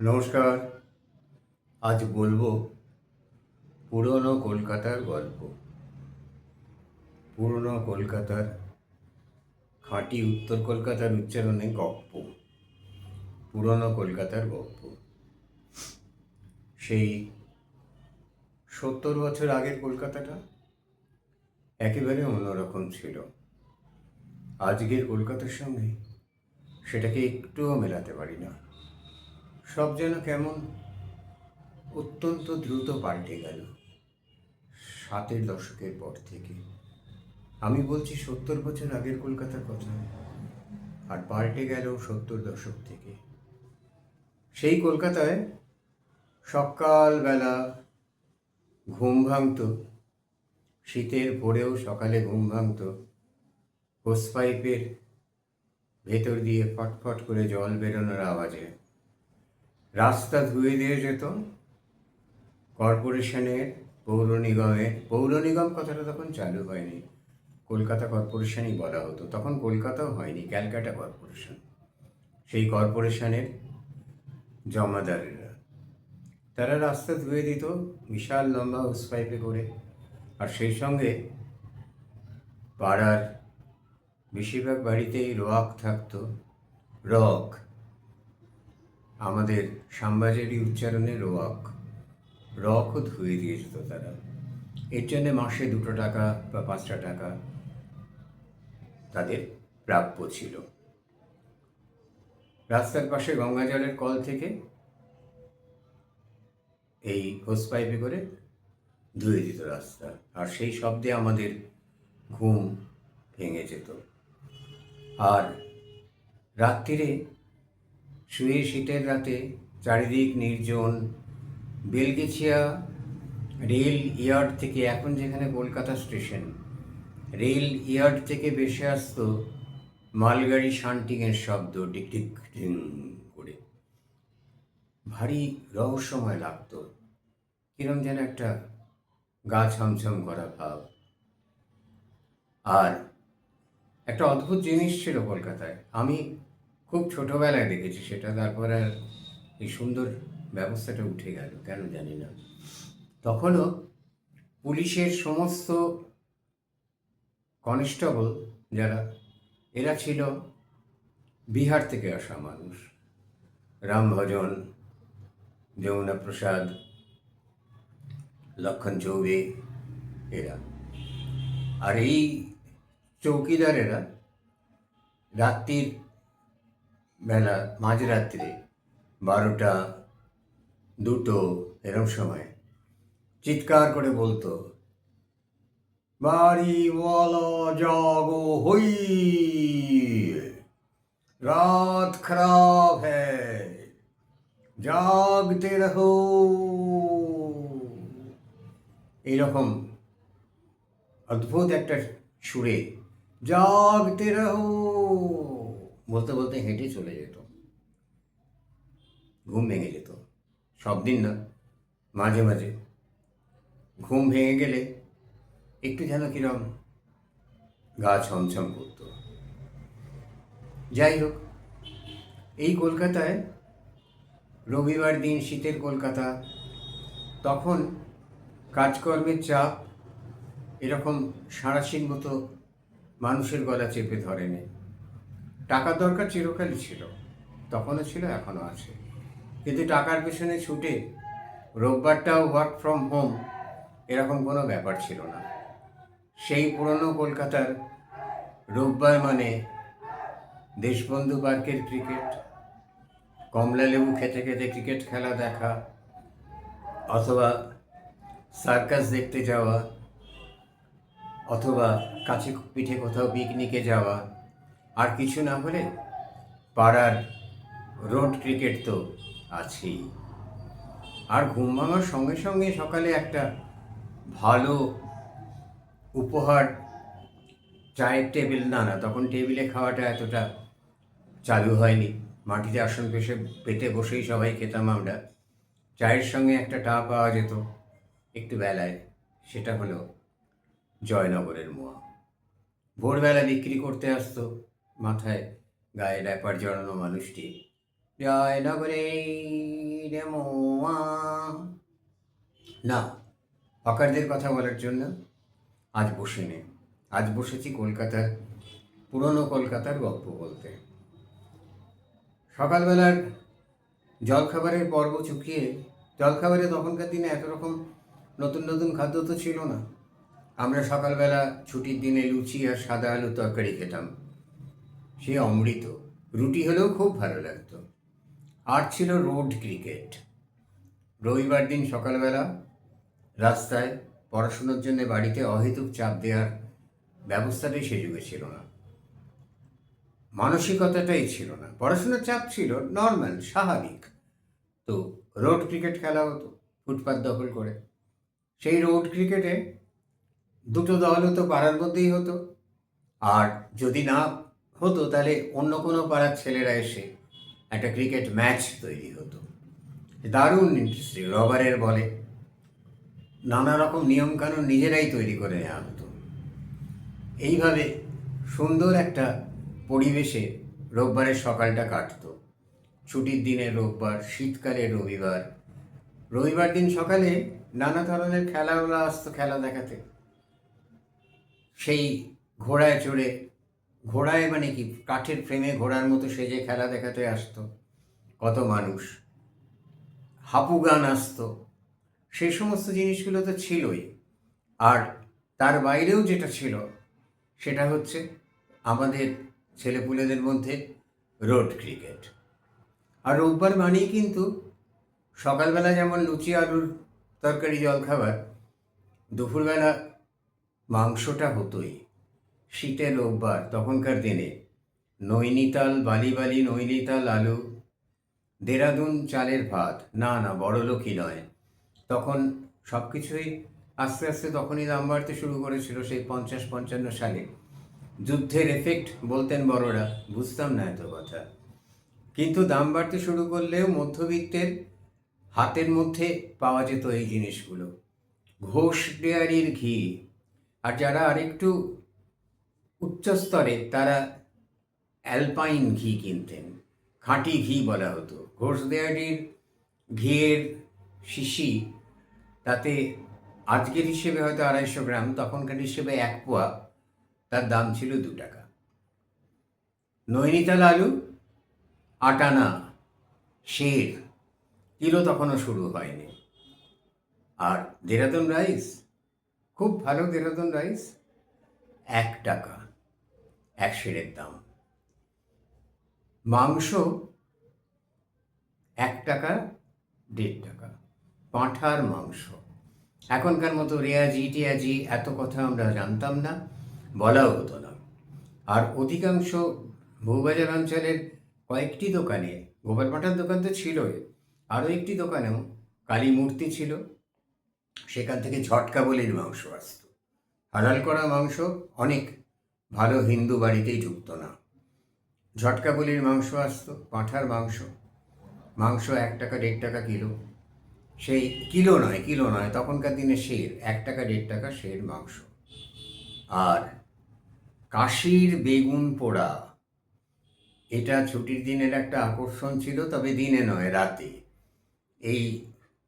নমস্কার। আজ বলব পুরনো কলকাতার গল্প। পুরনো কলকাতার খাঁটি উত্তর কলকাতার উচ্চারণে গপ্প। পুরনো কলকাতার গপ্প। সেই সত্তর বছর আগের কলকাতাটা একেবারে অন্যরকম ছিল। আজকের কলকাতার সঙ্গে সেটাকে একটুও মেলাতে পারি না। সব যেন কেমন অত্যন্ত দ্রুত পাল্টে গেল। সাতের দশকের পর থেকে। আমি বলছি সত্তর বছর আগের কলকাতার কথা। আর পাল্টে গেল সত্তর দশক থেকে। সেই কলকাতায় সকালবেলা ঘুম ভাঙত। শীতের ভোরেও সকালে ঘুম ভাঙত। হোস পাইপের ভেতর দিয়ে ফটফট করে জল বেরোনোর আওয়াজে। রাস্তা ধুয়ে দিয়ে যেত। কর্পোরেশনের পৌর নিগমের, পৌর নিগম কথাটা তখন চালু হয়নি। কলকাতা কর্পোরেশনই বলা হতো। তখন কলকাতাও হয়নি, ক্যালকাটা কর্পোরেশন। সেই কর্পোরেশনের জমাদারেরা। তারা রাস্তা ধুয়ে দিত, বিশাল লম্বা হোস পাইপে করে। আর সেই সঙ্গে পাড়ার বেশিরভাগ বাড়িতেই রক থাকতো। রক আমাদের সাম্বাজেরই উচ্চারণে রক রকও ধুয়ে দিয়ে যেত তারা। এর জন্যে মাসে দুটো টাকা বা পাঁচটা টাকা তাদের প্রাপ্য ছিল। রাস্তার পাশে গঙ্গা জলের কল থেকে এই হোস পাইপে করে ধুয়ে দিত রাস্তা। আর সেই শব্দে আমাদের ঘুম ভেঙে যেত। আর রাত্রিরে শুয়ে শীতের রাতে চারিদিক নির্জন বেলগেছিয়া রেল ইয়ার্ড থেকে এখন যেখানে কলকাতা স্টেশন, রেল ইয়ার্ড থেকে ভেসে আসতো মালগাড়ি শান্টিংয়ের শব্দ টিক টিক করে। ভারী রহস্যময় লাগতো, কিরম যেন একটা গা ছমছম করা ভাব। আর একটা অদ্ভুত জিনিস ছিল কলকাতায়, আমি খুব ছোটোবেলায় দেখেছি সেটা, তারপর আর এই সুন্দর ব্যবস্থাটা উঠে গেল, কেন জানি না। তখনও পুলিশের সমস্ত কনস্টেবল যারা, এরা ছিল বিহার থেকে আসা মানুষ। রামভজন যমুনা প্রসাদ, লক্ষণ চৌবে, এরা। আর এই চৌকিদারেরা রাত্রির বেলা মাঝরাত্রে বারোটা, দুটো এরম সময় চিৎকার করে বলতো বাড়িওয়ালা জাগো হই, রাত খারাপ হ্যায়, জাগতে রহো। এইরকম অদ্ভুত একটা সুরে, জাগতে রহো। বলতে বলতে হেঁটে চলে যেত। ঘুম ভেঙে যেত। সব দিন না, মাঝে মাঝে। ঘুম ভেঙে গেলে একটু যেন কিরম গা ছমছম করত। যাই হোক, এই কলকাতায় রবিবার দিন শীতের কলকাতা, তখন কাজকর্মের চাপ এরকম সাঁড়াশির মতো মানুষের গলা চেপে ধরেনি। টাকার দরকার চিরকালই ছিল, তখনও ছিল, এখনও আছে। কিন্তু টাকার পেছনে ছুটে রোববারটাও ওয়ার্ক ফ্রম হোম এরকম কোনো ব্যাপার ছিল না। সেই পুরনো কলকাতার রোববার মানে দেশবন্ধু পার্কের ক্রিকেট, কমলা লেবু খেতে খেতে ক্রিকেট খেলা দেখা, অথবা সার্কাস দেখতে যাওয়া, অথবা কাছে পিঠে কোথাও পিকনিকে যাওয়া আর কিছু না হলে পাড়ার রোড ক্রিকেট তো আছেই। আর ঘুম ভাঙার সঙ্গে সঙ্গে সকালে একটা ভালো উপহার চায়ের টেবিল, না না, তখন টেবিলে খাওয়াটা এতটা চালু হয়নি। মাটিতে আসন পেশে পেতে বসেই সবাই খেতাম আমরা। চায়ের সঙ্গে একটা টা পাওয়া যেত একটু বেলায়, সেটা হলো জয়নগরের মোয়া। ভোরবেলা বিক্রি করতে আসতো মাথায় গায়ে র্যাপার জড়ানো মানুষটি। জয় নগরে না, হকারদের কথা বলার জন্য আজ বসিনি। আজ বসেছি কলকাতার, পুরনো কলকাতার গল্প বলতে। সকালবেলার জলখাবারের পর্ব চুকিয়ে, জলখাবারে তখনকার দিনে এত রকম নতুন নতুন খাদ্য তো ছিল না। আমরা সকালবেলা ছুটির দিনে লুচি আর সাদা আলু তরকারি খেতাম। সে অমৃত। রুটি হলেও খুব ভালো লাগতো। আর ছিল রোড ক্রিকেট। রবিবার দিন সকালবেলা রাস্তায় পড়াশুনোর জন্য বাড়িতে অহেতুক চাপ দেওয়ার ব্যবস্থাটাই সে যুগে ছিল না। মানসিকতাটাই ছিল না। পড়াশোনার চাপ ছিল নর্মাল স্বাভাবিক। তো রোড ক্রিকেট খেলা হতো, ফুটপাত দখল করে। সেই রোড ক্রিকেটে দুটো দল হতো, পাড়ার মধ্যেই হতো। আর যদি না হতো, তাহলে অন্য কোনো পাড়ার ছেলেরা এসে একটা ক্রিকেট ম্যাচ তৈরি হতো। দারুণ ইন্টারেস্টিং রবারের বলে। নানা রকম নিয়মকানুন নিজেরাই তৈরি করে নেওয়া হতো। এইভাবে সুন্দর একটা পরিবেশে রোববারের সকালটা কাটতো। ছুটির দিনে রোববার, শীতকালে রবিবার। রবিবার দিন সকালে নানা ধরনের খেলাগুলো আসতো খেলা দেখাতে। সেই ঘোড়ায় চড়ে ঘোড়ায় মানে কি? কাঠের ফ্রেমে ঘোড়ার মতো সেজে খেলা দেখাতে আসতো। কত মানুষ। হাপু গান আসতো। সেই সমস্ত জিনিসগুলো তো ছিলই। আর তার বাইরেও যেটা ছিল, সেটা হচ্ছে আমাদের ছেলেপুলেদের মধ্যে রোড ক্রিকেট। আর রোববার মানেই কিন্তু সকালবেলা যেমন লুচি, আলুর তরকারি, জলখাবার, দুপুরবেলা মাংসটা হতোই। শীতের রোববার, তখনকার দিনে। নৈনিতাল, বালি বালি, নৈনিতাল আলু। দেরাদুন চালের ভাত। না না, বড় লোকই নয়। তখন সব কিছুই আস্তে আস্তে তখনই দাম বাড়তে শুরু করেছিল সেই পঞ্চাশ, পঞ্চান্ন সালে। যুদ্ধের এফেক্ট বলতেন বড়রা, বুঝতাম না এত কথা। কিন্তু দাম বাড়তে শুরু করলেও মধ্যবিত্তের হাতের মধ্যে পাওয়া যেত এই জিনিসগুলো। ঘোষ ডেয়ারির ঘি। আর যারা আরেকটু উচ্চস্তরে তারা অ্যালপাইন ঘি কিনতেন। খাঁটি ঘি বলা হতো। ঘোষ ডেয়ারির ঘিয়ের শিশি, তাতে আজকের হিসেবে হয়তো আড়াইশো গ্রাম, তখনকার হিসেবে এক পোয়া, তার দাম ছিল দু টাকা। নৈনিতাল আলু, আটানা, শের, কিলো তখনও শুরু হয়নি। আর দেরাদুন রাইস, খুব ভালো দেরাদুন রাইস, এক টাকা। এক সেরের দাম। মাংস এক টাকা, দেড় টাকা। পাঁঠার মাংস। এখনকার মতো রেয়াজি, টিয়াজি এত কথা আমরা জানতাম না, বলাও হতো না। আর অধিকাংশ বউবাজার অঞ্চলের কয়েকটি দোকানে, গোপাল পাঠার দোকান তো ছিলই, আরও একটি দোকানেও কালী মূর্তি ছিল। সেখান থেকে ঝটকা বলির মাংস আসতো। হালাল করা মাংস অনেক ভালো হিন্দু বাড়িতেই ঢুকতো না। ঝটকা বলির মাংস আসতো, পাঁঠার মাংস। মাংস এক টাকা, দেড় টাকা কিলো। সেই কিলো নয় কিলো নয়, তখনকার দিনে শের, এক টাকা, দেড় টাকা শের মাংস। আর কাশির বেগুন পোড়া, এটা ছুটির দিনের একটা আকর্ষণ ছিল, তবে দিনে নয়, রাতে। এই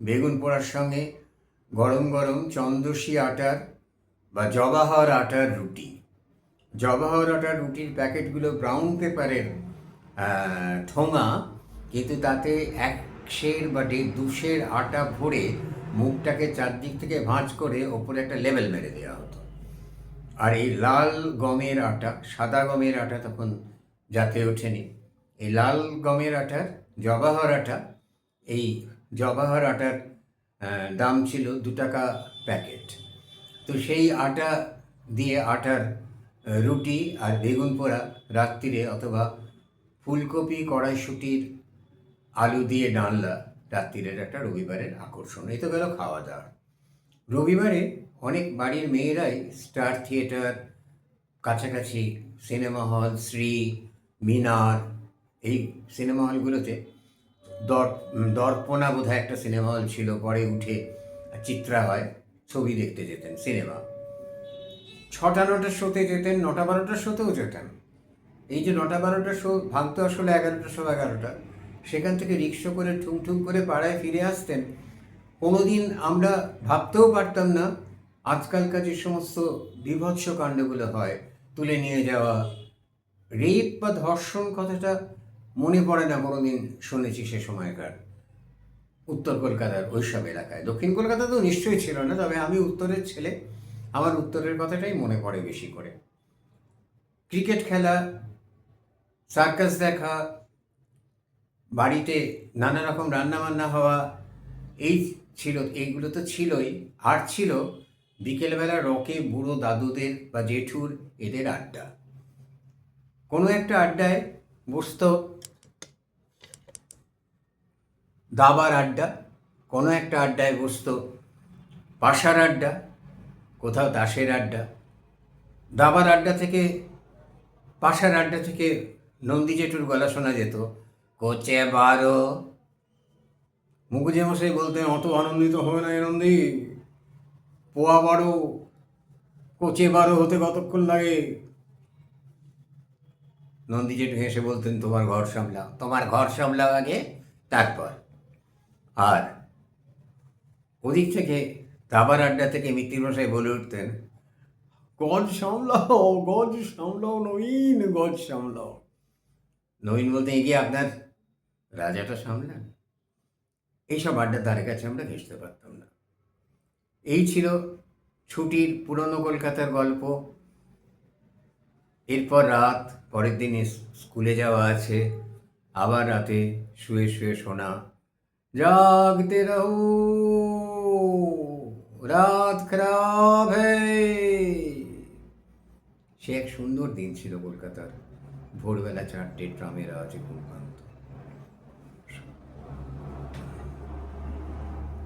বেগুন পোড়ার সঙ্গে গরম গরম চন্দসী আটার বা জবাহর আটার রুটি। জবাহর আটার রুটির প্যাকেটগুলো ব্রাউন পেপারের ঠোঙা, কিন্তু তাতে এক সের বা দেড় দুশের আটা ভরে মুখটাকে চারদিক থেকে ভাঁজ করে ওপরে একটা লেবেল মেরে দেওয়া হতো। আর এই লাল গমের আটা, সাদা গমের আটা তখন যাতে ওঠেনি, এই লাল গমের আটার জবাহর আটা, এই জবাহর আটার দাম ছিল দু টাকা প্যাকেট। তো সেই আটা দিয়ে আটার রুটি আর বেগুন পোড়া রাত্রিরে অথবা ফুলকপি কড়াইশুটির আলু দিয়ে ডালনা রাত্রিরের একটা রবিবারের আকর্ষণ। এই তো গেল খাওয়া দাওয়া রবিবারে অনেক বাড়ির মেয়েরাই স্টার থিয়েটার, কাছাকাছি সিনেমা হল, শ্রী, মিনার, এই সিনেমা হলগুলোতে দর দর্পণা বোধহয় একটা সিনেমা হল ছিল। পরে উঠে চিত্রা হয়, ছবি দেখতে যেতেন, সিনেমা। ছটা নটার শোতে যেতেন, নটা বারোটার শোতেও যেতেন। এই যে নটা বারোটার শো ভাঙতো আসলে এগারোটার শো এগারোটা। সেখান থেকে রিক্সা করে ঠুংঠুং করে পাড়ায় ফিরে আসতেন। কোনোদিন আমরা ভাবতেও পারতাম না, আজকালকার যে সমস্ত বিভৎস কাণ্ডগুলো হয়, তুলে নিয়ে যাওয়া। রেপ বা ধর্ষণ কথাটা মনে পড়ে না কোনোদিন, শুনেছি সে সময়কার। উত্তর কলকাতার ওইসব এলাকায়। দক্ষিণ কলকাতা তো নিশ্চয়ই ছিল না, তবে আমি উত্তরের ছেলে। আমার উত্তরের কথাটাই মনে পড়ে বেশি করে। ক্রিকেট খেলা, সার্কাস দেখা, বাড়িতে নানা রকম রান্নাবান্না হওয়া, এই ছিল, এইগুলো তো ছিলই। আর ছিল বিকেলবেলা রকে, বুড়ো দাদুদের বা জেঠুর এদের আড্ডা। কোনো একটা আড্ডায় বসতো দাবার আড্ডা, কোনো একটা আড্ডায় বসতো পাশার আড্ডা কোথাও দাসের আড্ডা দাবার আড্ডা থেকে, পাশার আড্ডা থেকে নন্দী জেঠুর গলা শোনা যেত, কোচে বারো। মুখুজে মশাই বলতেন, অত আনন্দিত হবে না নন্দী। পোয়া বারো, কোচে বারো হতে কতক্ষণ লাগে? নন্দী জেঠু হেসে বলতেন, তোমার ঘর সামলাও, তোমার ঘর সামলাও আগে, তারপর। আর ওদিক থেকে দাবার আড্ডা থেকে মিত্তির মশাই বলে উঠতেন, গজ সামলাও গজ সামলাও, নবীন, গজ সামলাও। নবীন বলতে এগিয়ে আপনার রাজাটা সামলান? এইসব আড্ডার ধারে কাছে আমরা ঘেসতে পারতাম না। এই ছিল ছুটির পুরনো কলকাতার গল্প। এরপর রাত, পরের দিন স্কুলে যাওয়া আছে। আবার রাতে শুয়ে শুয়ে শোনা, জাগতে রহো। রাত খারাপ সে এক সুন্দর দিন ছিল কলকাতার। ভোরবেলা চারটে ট্রামের আওয়াজে ঘুম